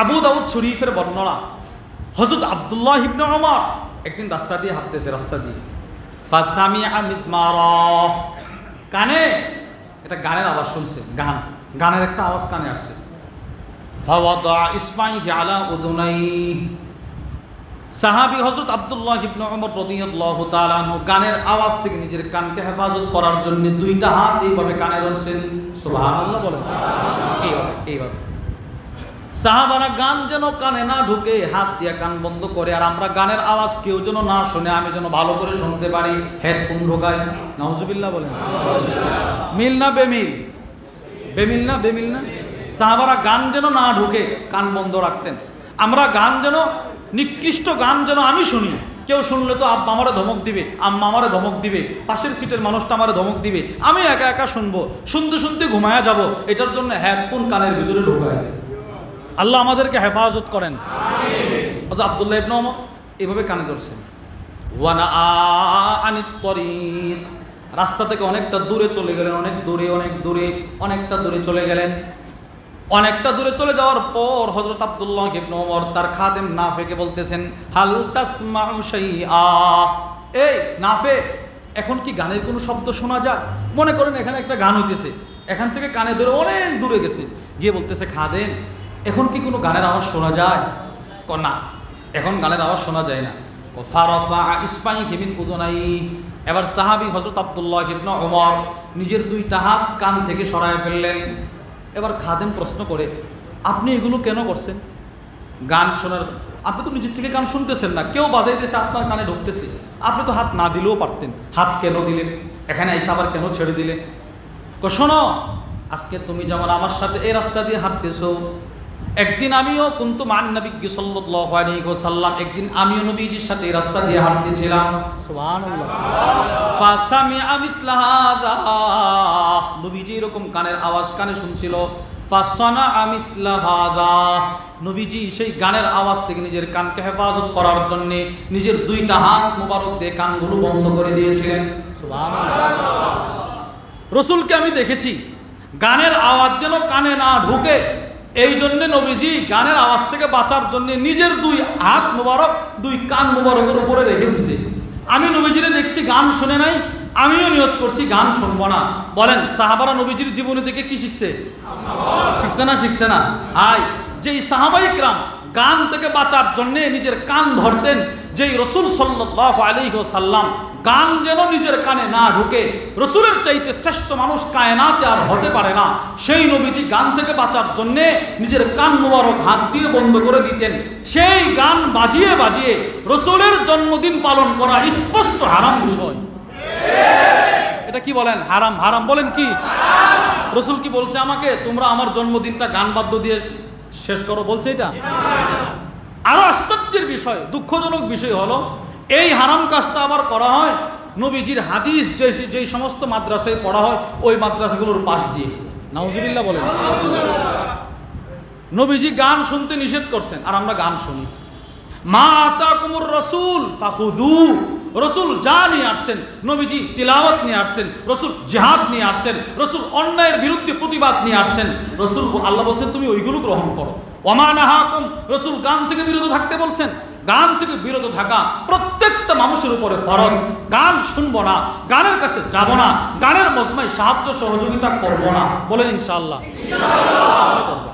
আবু দাউদ শরীফের বর্ণনা। হজরত আব্দুল্লাহ ইবনে ওমর একদিন রাস্তা দিয়ে হাঁটতেছে, রাস্তা দিয়ে। কানে এটা গানের আওয়াজ শুনছে, গান। গানের একটা আওয়াজ কানে আসছে। সাহাবি হজরত আব্দুল্লাহ ইবনে ওমর রাদিয়াল্লাহু তাআলা গানের আওয়াজ থেকে নিজের কানকে হেফাজত করার জন্য দুইটা হাত এইভাবে কানে ধরছেন। সুবহানাল্লাহ বলেন। এইভাবে এইভাবে। সাহাবারা গান যেন কানে না ঢুকে, হাত দিয়ে কান বন্ধ করে, আর আমরা গানের আওয়াজ কেউ যেন না শুনে, আমি যেন ভালো করে শুনতে পারি, হেডফোন ঢোকাই। নাউজুবিল্লাহ বলেন। মিল না বেমিল? বেমিল না বেমিল না? সাহাবারা গান যেন না ঢুকে, কান বন্ধ রাখতেন। আমরা গান যেন, নিকৃষ্ট গান যেন আমি শুনি। কেউ শুনলে তো আব্বা আমারে ধমক দিবে, আম্মা আমারে ধমক দিবে, পাশের সিটের মানুষটা আমারে ধমক দিবে। আমি একা একা শুনব, শুনতে শুনতে ঘুমায়া যাব, এটার জন্য হেডফোন কানের ভিতরে ঢোকায় আল্লাহ আমাদেরকে হেফাজত করেন। আচ্ছা আবদুল্লাহ ইবনে ওমর এভাবে কানে ধরছেন। রাস্তা থেকে অনেকটা দূরে চলে গেলেন, অনেক দূরে অনেক দূরে, অনেকটা দূরে চলে গেলেন। অনেকটা দূরে চলে যাওয়ার পর হজরত আব্দুল্লাহ ইবনে ওমর তার খাদেম নাফেকে বলতেছেন, হাল তাসমাউ শাইআ? এই, নাফে, এখন কি গানের কোনো শব্দ শোনা যায়? মনে করেন এখানে একটা গান হইতেছে। এখান থেকে কানে ধরে অনেক দূরে গেছে। গিয়ে বলতেছে, খাদেম এখন কি কোনো গানের আওয়াজ শোনা যায়? না, এখন গানের আওয়াজ শোনা যায় না। ও ফারফা ইসপাই হিমিন উদনাই। এবার সাহাবি হজরত আবদুল্লাহ ইবনে ওমর নিজের দুইটা হাত কান থেকে সরায় ফেললেন। এবার খাদেম প্রশ্ন করে, আপনি এগুলো কেন করছেন? গান শোনার আপনি তো নিজের থেকে গান শুনতেছেন না। কেউ বাজাইতেছে আপনার কানে ঢুকতেছে। আপনি তো হাত না দিলেও পারতেন। হাত কেন দিলেন? এখানে এসে আবার কেন ছেড়ে দিলেন? শোনো, আজকে তুমি যেমন আমার সাথে এই রাস্তা দিয়ে হাঁটতেছো একদিন আমিও কিন্তু মান নবী সাল্লাল্লাহু আলাইহি ওয়াসাল্লাম একদিন আমিও নবীজির সাথে রাস্তা দিয়ে হাঁটতেছিলাম। সুবহানাল্লাহ। ফাসামি আমিতলা হাযা। নবীজি এরকম কানের আওয়াজ কানে শুনছিল। ফাসানা আমিতলা হাযা। নবীজি সেই গানের আওয়াজ থেকে নিজের কানকে হেফাজত করার জন্য নিজের দুইটা হাত মোবারক দিয়ে কানগুলো বন্ধ করে দিয়েছিলেন। সুবহানাল্লাহ। রসুলকে আমি দেখেছি গানের আওয়াজ যেন কানে না ঢুকে এই জন্যে নবীজি গানের আওয়াজ থেকে বাঁচার জন্য নিজের দুই হাত মুবারক, দুই কান মুবারকের উপরে রেখে দিছে। আমি নবীজিরে দেখছি, গান শুনে নাই, আমিও নিয়ত করছি, গান শুনব না। বলেন, সাহাবারা নবীজির জীবনে থেকে কি শিখছে? শিখছে না শিখছে না? আয় যেই সাহাবাইকরাম গান থেকে বাঁচার জন্যে নিজের কান ধরতেন, যেই রসুল সাল্লাহ আলাইহি সাল্লাম গান যেন নিজের কানে না ঢুকে, রসুলের চাইতে শ্রেষ্ঠ মানুষ কায়নাতে আর হতে পারে না। সেই নবীজি গান থেকে বাঁচার জন্যে নিজের কান মোবারক হাত দিয়ে বন্ধ করে দিতেন। সেই গান বাজিয়ে বাজিয়ে রসুলের জন্মদিন পালন করা স্পষ্ট হারাম বিষয়। এটা কি বলেন? হারাম হারাম বলেন কি? রসুল কি বলছে আমাকে? তোমরা আমার জন্মদিনটা গান বাদ্য দিয়ে শেষ করো, বলছে এটা? আরও আশ্চর্যের বিষয়, দুঃখজনক বিষয় হলো এই হারাম কাজটা আবার করা হয়? নবীজির হাদিস, যে, যেই সমস্ত মাদ্রাসায় পড়া হয়, ওই মাদ্রাসাগুলোর পাশ দিয়ে। নাউজুবিল্লাহ বলেন। নবীজি গান শুনতে নিষেধ করছেন, আর আমরা গান শুনি। মা আতা কুমুর রসুল ফাহুদু রসুল যা নিয়ে আসছেন, নবীজি তিলাওয়াত নিয়ে আসছেন, রসুল জেহাদ নিয়ে আসছেন, রসুল অন্যায়ের বিরুদ্ধে প্রতিবাদ নিয়ে আসছেন। রসুল, আল্লাহ বলছেন, তুমি ওইগুলো গ্রহণ করো। ওমানাহাকুম রসুল গান থেকে বিরত থাকতে বলছেন। গান থেকে বিরত থাকা প্রত্যেকটা মানুষের উপরে ফরজ গান শুনবো না গানের কাছে যাব না গানের মজমায় সাহায্য সহযোগিতা করব না বলেন ইনশাআল্লাহ করবো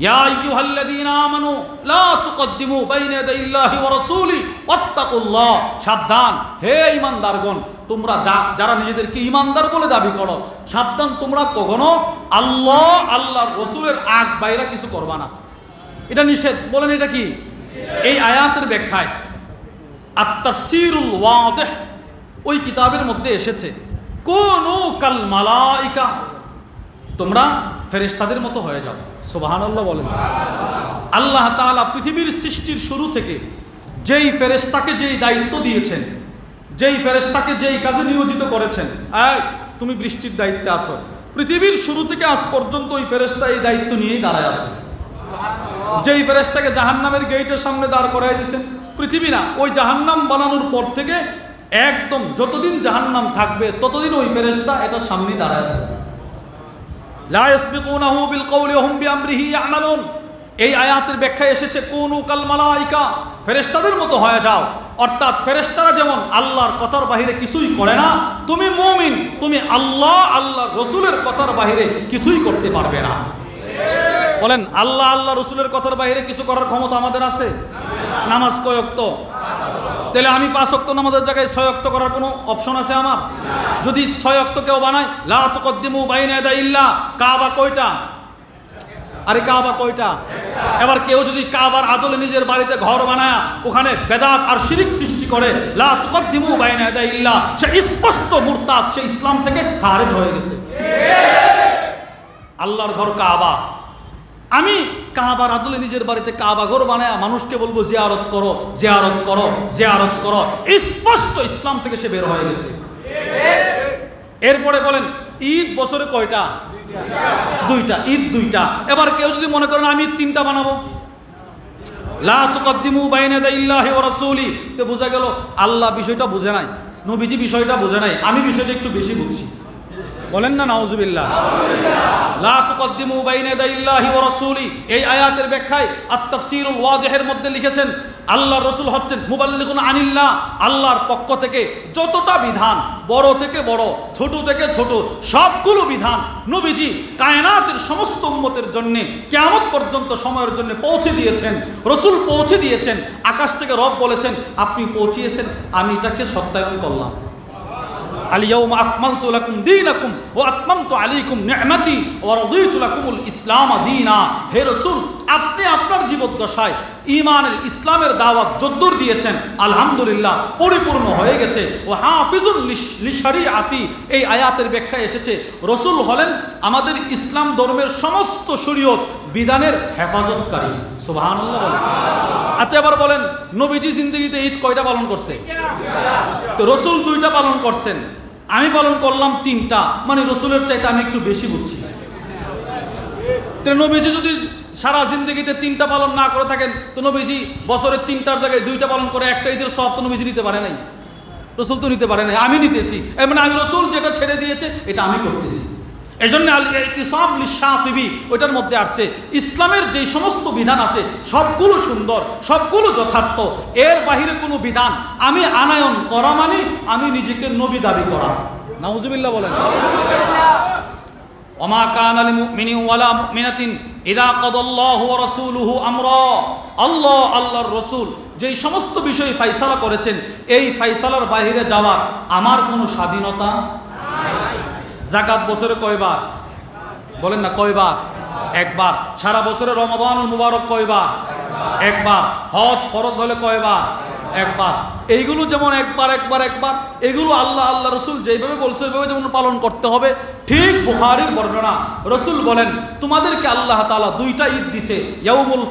يا أيها الذين آمنوا لا تقدموا بين يدي الله ورسوله واتقوا الله সাবধান হে ঈমানদারগণ তোমরা যা- যারা নিজেদেরকে ঈমানদার বলে দাবি করো সাবধান তোমরা কখনো আল্লাহ আল্লাহর রসুলের আগ বাইরা কিছু করবা না এটা নিষেধ বলেন এটা কি এই আয়াতের ব্যাখ্যায় আত্তাফসিরুল ওয়াদিহ ওই কিতাবের মধ্যে এসেছে, কোন কাল মালাইকা তোমরা ফেরেশতাদের মতো হয়ে যাও সুবহানাল্লাহ বলেন। আল্লাহ তাআলা পৃথিবীর সৃষ্টির শুরু থেকে যেই ফেরেশতাকে যেই দায়িত্ব দিয়েছেন, যেই ফেরেশতাকে যেই কাজে নিয়োজিত করেছেন তুমি বৃষ্টির দায়িত্বে আছো পৃথিবীর শুরু থেকে আজ পর্যন্ত ওই ফেরেশতা এই দায়িত্ব নিয়েই দাঁড়ায় আছে। যেই ফেরেশতাকে জাহান্নামের গেইটের সামনে দাঁড় করাই দিয়েছেন পৃথিবী না, ওই জাহান্নাম বানানোর পর থেকে একদম যতদিন জাহান্নাম থাকবে, ততদিন ওই ফেরেশতা এটার সামনেই দাঁড়ায় এই আয়াতের ব্যাখ্যায় এসেছে, কোন কাল মালাইকা ফেরেস্তাদের মতো হয়ে যাও। অর্থাৎ ফেরেস্তারা যেমন আল্লাহর কথার বাহিরে কিছুই করে না, তুমি মুমিন, তুমি আল্লাহ আল্লাহ রসুলের কথার বাহিরে কিছুই করতে পারবে না। বলেন, আল্লাহ আল্লাহ রসুলের কথার বাইরে কিছু করার ক্ষমতা আমাদের আছে? নামাজ কয়ক্ত তাহলে আমি পাঁচ অক্ত নামাজের জায়গায় ছয় অক্ত করার কোনো অপশন আছে আমার? যদি ছয় অক্ত কেউ বানায়, লা তুকদ্দিমু বাইনা ইল্লা, কাবা কয়টা? আরে কাবা কয়টা? এবার কেউ যদি কাবার আদলে নিজের বাড়িতে ঘর বানায়, ওখানে বেদাত আর শিরিক সৃষ্টি করে, লা তুকদ্দিমু বাইনা ইল্লা, সে স্পষ্ট মুরতাদ, সে ইসলাম থেকে খারেজ হয়ে গেছে। আল্লাহর ঘর কাবা। আমি কাবার আদলে নিজের বাড়িতে কাবা ঘর বানায় মানুষকে বলব, জিয়ারত করো জিয়ারত করো জিয়ারত করো। স্পষ্ট ইসলাম থেকে সে বের হয়ে গেছে। এরপরে বলেন, ঈদ বছরে কয়টা? দুইটা, ঈদ দুইটা। এবার কেউ যদি মনে করেন আমি ঈদ তিনটা বানাবো। বোঝা গেল, আল্লাহ বিষয়টা বুঝে নাই, নবীজি বিষয়টা বুঝে নাই। আমি বিষয়টা একটু বেশি বুঝছি। বলেন না, নাউজুবিল্লাহ। এই আয়াতের ব্যাখ্যায় মধ্যে লিখেছেন রসুল হচ্ছেন আল্লাহর পক্ষ থেকে যতটা বিধান, বড় থেকে বড়, ছোট থেকে ছোট, সবগুলো বিধান নবীজি কায়নাতের সমস্ত জন্য, কেয়ামত পর্যন্ত সময়ের জন্য পৌঁছে দিয়েছেন, রসুল পৌঁছে দিয়েছেন। আকাশ থেকে রব বলেছেন, আপনি পৌঁছিয়েছেন, আমি এটাকে সত্যায়ন করলাম। আলিয়াউমা আকমালতু লাকুম দীনাকুম ওয়া আতমামতু আলাইকুম নি'মাতি ওয়া রাদিতু লাকুমুল ইসলাম দীনা। হে রাসূল, আপনি আপনার জীবদ্দশায় ঈমানের, ইসলামের দাওয়াত যদ্দুর দিয়েছেন, আলহামদুলিল্লাহ, পরিপূর্ণ হয়ে গেছে। ও হাফিজুল লিশারিআতি এই আয়াতের ব্যাখ্যায় এসেছে, রসুল হলেন আমাদের ইসলাম ধর্মের সমস্ত শরীয়ত বিধানের হেফাজতকারী। সুবহানাল্লাহ আচ্ছা এবার বলেন, নবীজি জিন্দগিতে ঈদ কয়টা পালন করছে? তো রসুল দুইটা পালন করছেন। আমি পালন করলাম তিনটা। মানে রসুলের চাইতে আমি একটু বেশি বুঝছি। নবীজি যদি সারা জিন্দগিতে তিনটা পালন না করে থাকেন, তো নবীজি বছরের তিনটার জায়গায় দুইটা পালন করে একটা ঈদের সব তো নবীজি নিতে পারে নাই। রসুল তো নিতে পারে নাই। আমি নিতেছি। মানে আমি রসুল যেটা ছেড়ে দিয়েছে, এটা আমি করতেছি। এই জন্য সাহিবি ওইটার মধ্যে আসছে, ইসলামের যে সমস্ত বিধান আছে, সবগুলো সুন্দর, সবগুলো যথার্থ, এর বাহিরে কোনো বিধান, আমি আনায়ন করা মানে আমি নিজেকে নবী দাবি করা। নাউজুবিল্লাহ বলেন। ওমা কান আল মুমিনি ওয়ালা মুমিনাতিন ইদা কদাল্লাহু আল্লাহ, আল্লাহর রাসূল যেই সমস্ত বিষয় ফাইসালা করেছেন, এই ফাইসালার বাইরে যাওয়ার আমার কোনো স্বাধীনতা জাকাত বছরে কয়বার? বলেন না, কয়বার? একবার। সারা বছরে রমাদান মুবারক কয়বার? একবার। হজ ফরজ হলে কয়বার? একবার। এইগুলো যেমন একবার একবার একবার, এগুলো আল্লাহ আল্লাহ রসুল যেইভাবে বলছে, ওইভাবে যেমন পালন করতে হবে, ঠিক বুখারির বর্ণনা। রসুল বলেন, তোমাদেরকে আল্লাহ তাআলা দুইটা ঈদ দিছে, ইয়াউমুল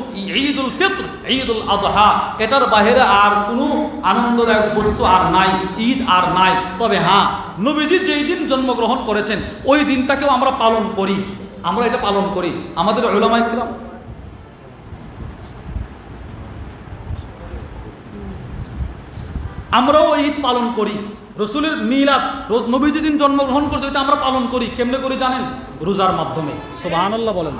ঈদুল ফিত্র, ঈদুল আদহা। এটার বাইরে আর কোনো আনন্দদায়ক বস্তু আর নাই, ঈদ আর নাই। তবে হ্যাঁ নবীজি যেই দিন জন্মগ্রহণ করেছেন, ওই দিনটাকেও আমরা পালন করি। আমরা এটা পালন করি। আমাদের ওলামাইকরাম আমরাও ঈদ পালন করি। রসুলের মিলাদ, রোজ নবী যেদিন জন্মগ্রহণ করছে এটা আমরা পালন করি। কেমনে করি জানেন? রোজার মাধ্যমে। সুবহানাল্লাহ বলেন।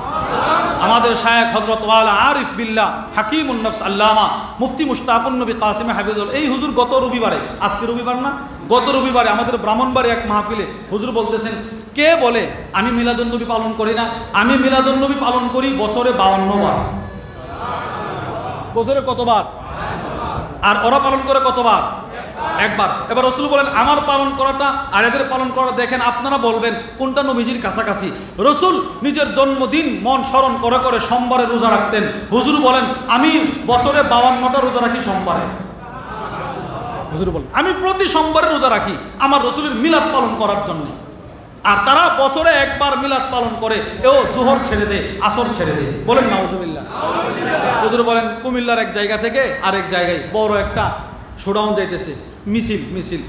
আমাদের শায়েখ হজরত ওয়ালা আরিফ বিল্লাহ হাকিম উন্নফস আল্লামা মুফতি মুশতাকুন নবী কাসিম হাফিজুল। এই হুজুর গত রবিবারে, আজকে রবিবার না? গত রবিবারে আমাদের ব্রাহ্মণবাড়ি এক মাহফিলে হুজুর বলতেছেন, কে বলে, আমি মিলাদুন্নবী পালন করি না? আমি মিলাদুন্নবী পালন করি বছরে বাউন্ন বার। বছরে কতবার? আর ওরা পালন করে কতবার? একবার। এবার রসুল বলেন, আমার পালন করাটা আর এদের পালন করা দেখেন, আপনারা বলবেন, কোনটা নবীজির কাছাকাছি? রসুল নিজের জন্মদিন মন স্মরণ করে করে সোমবারে রোজা রাখতেন। হুজুর বলেন, আমি বছরে বাউান্নটা রোজা রাখি সোমবারে। হুজুর বলেন, আমি প্রতি সোমবারে রোজা রাখি আমার রসুলের মিলাদ পালন করার জন্য। আর তারা বছরে একবার মিলাদ পালন করে, এও জোহর ছেড়ে দে, আসর ছেড়ে দে। বলেন নাউজুবিল্লাহ। হুজুর বলেন, কুমিল্লার এক জায়গা থেকে আরেক জায়গায় বড় একটা শোডাউন যাইতেছে। মিছিল মিছিল।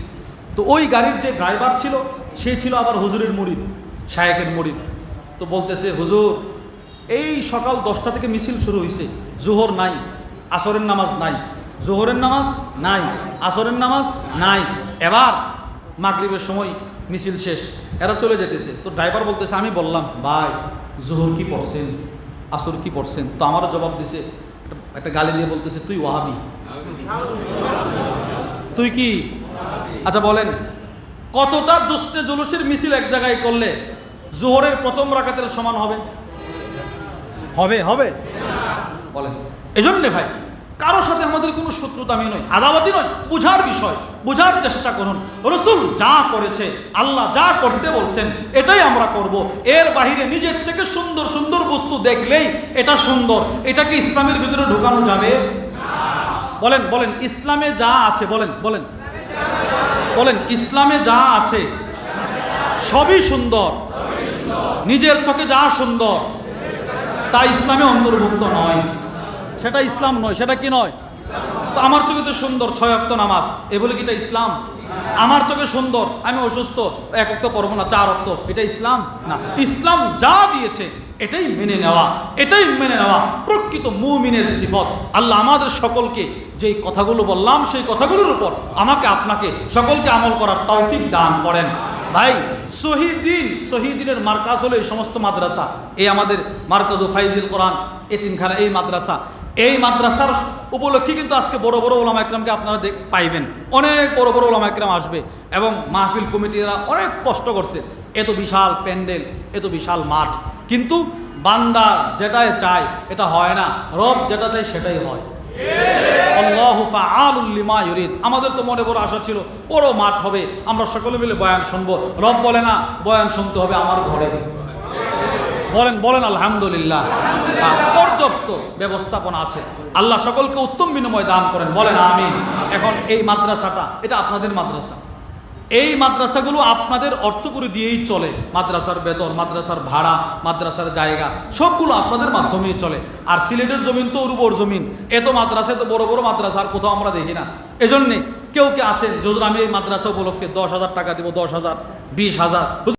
তো ওই গাড়ির যে ড্রাইভার ছিল, সে ছিল আবার হুজুরের মুরিদ শায়েকের মুরিদ তো বলতেছে, হুজুর, এই সকাল দশটা থেকে মিছিল শুরু হয়েছে জোহর নাই, আসরের নামাজ নাই। জোহরের নামাজ নাই, আসরের নামাজ নাই। এবার মাগরিবের সময় মিছিল শেষ, এরা চলে যেতেছে। তো ড্রাইভার বলতেছে, আমি বললাম, ভাই, জোহর কি পড়ছেন? আসর কি পড়ছেন? তো আমারও জবাব দিছে, একটা- গালি দিয়ে বলতেছে, তুই ওয়াহাবি। তুই কি? আচ্ছা বলেন, কতটা জোস্তে জুলুসের মিছিল এক জায়গায় করলে জোহরের প্রথম রাকাতের সমান হবে? হবে হবে। বলেন, এজন্যে ভাই। কারও সাথে আমাদের কোনো শত্রুতা আমি নয় আদাবাদি নয় বুঝার বিষয়, বুঝার চেষ্টা করুন। রসুল যা করেছে, আল্লাহ যা করতে বলছেন, এটাই আমরা করব। এর বাহিরে নিজের থেকে সুন্দর সুন্দর বস্তু দেখলেই এটা সুন্দর। এটাকে ইসলামের ভিতরে ঢোকানো যাবে? বলেন বলেন, ইসলামে যা আছে, বলেন বলেন। বলেন, ইসলামে যা আছে, সবই সুন্দর। নিজের চোখে যা সুন্দর, তা ইসলামে অন্তর্ভুক্ত নয়। সেটা ইসলাম নয়, সেটা কি নয়? তো আমার চোখে তো সুন্দর, ছয় অক্ত নামাজ। এ বলে কি এটা ইসলাম? আমার চোখে সুন্দর, আমি অসুস্থ, এক অক্ত পড়ব না, চার অক্ত এটা ইসলাম? না। ইসলাম যা দিয়েছে, এটাই মেনে নেওয়া, এটাই মেনে নেওয়া প্রকৃত মুমিনের সিফত। আল্লাহ আমাদের সকলকে যেই কথাগুলো বললাম, সেই কথাগুলোর উপর আমাকে, আপনাকে সকলকে আমল করার তৌফিক দান করেন। ভাই শহীদিন শহীদিনের মার্কাজ হলো এই সমস্ত মাদ্রাসা। এই আমাদের মার্কাজ ও ফাইজুল কোরআন, এতিমখানা এই মাদ্রাসা। এই মাদ্রাসার উপলক্ষে কিন্তু আজকে বড় বড় ওলামা একরামকে আপনারা পাইবেন। অনেক বড় বড় ওলামা একরাম আসবে এবং মাহফিল কমিটিরা অনেক কষ্ট করছে। এত বিশাল প্যান্ডেল, এত বিশাল মাঠ। কিন্তু বান্দা যেটাই চায় এটা হয় না। রব যেটা চাই সেটাই হয়। আমাদের তো মনে বড় আশা ছিল, বড় মাঠ হবে। আমরা সকলে মিলে বয়ান শুনব। রব বলে না, বয়ান শুনতে হবে আমার ঘরে। বলেন বলেন, আলহামদুলিল্লাহ। পর্যাপ্ত ব্যবস্থাপনা আছে। আল্লাহ সকলকে উত্তম বিনিময় দান করেন। বলেন, আমিন। এখন এই মাদ্রাসাটা, এটা আপনাদের মাদ্রাসা। এই মাদ্রাসাগুলো আপনাদের অর্থ করে দিয়েই চলে। মাদ্রাসার বেতন, মাদ্রাসার ভাড়া, মাদ্রাসার জায়গা, সবগুলো আপনাদের মাধ্যমেই চলে। আর সিলেটের জমিন তো উর্বর জমিন। এত মাদ্রাসা তো বড় বড় মাদ্রাসা, আর কোথাও আমরা দেখি না। এজন্যে কেউ কে আছেন? যদি আমি এই মাদ্রাসা উপলক্ষে দশ হাজার টাকা দিব, দশ হাজার, বিশ হাজার।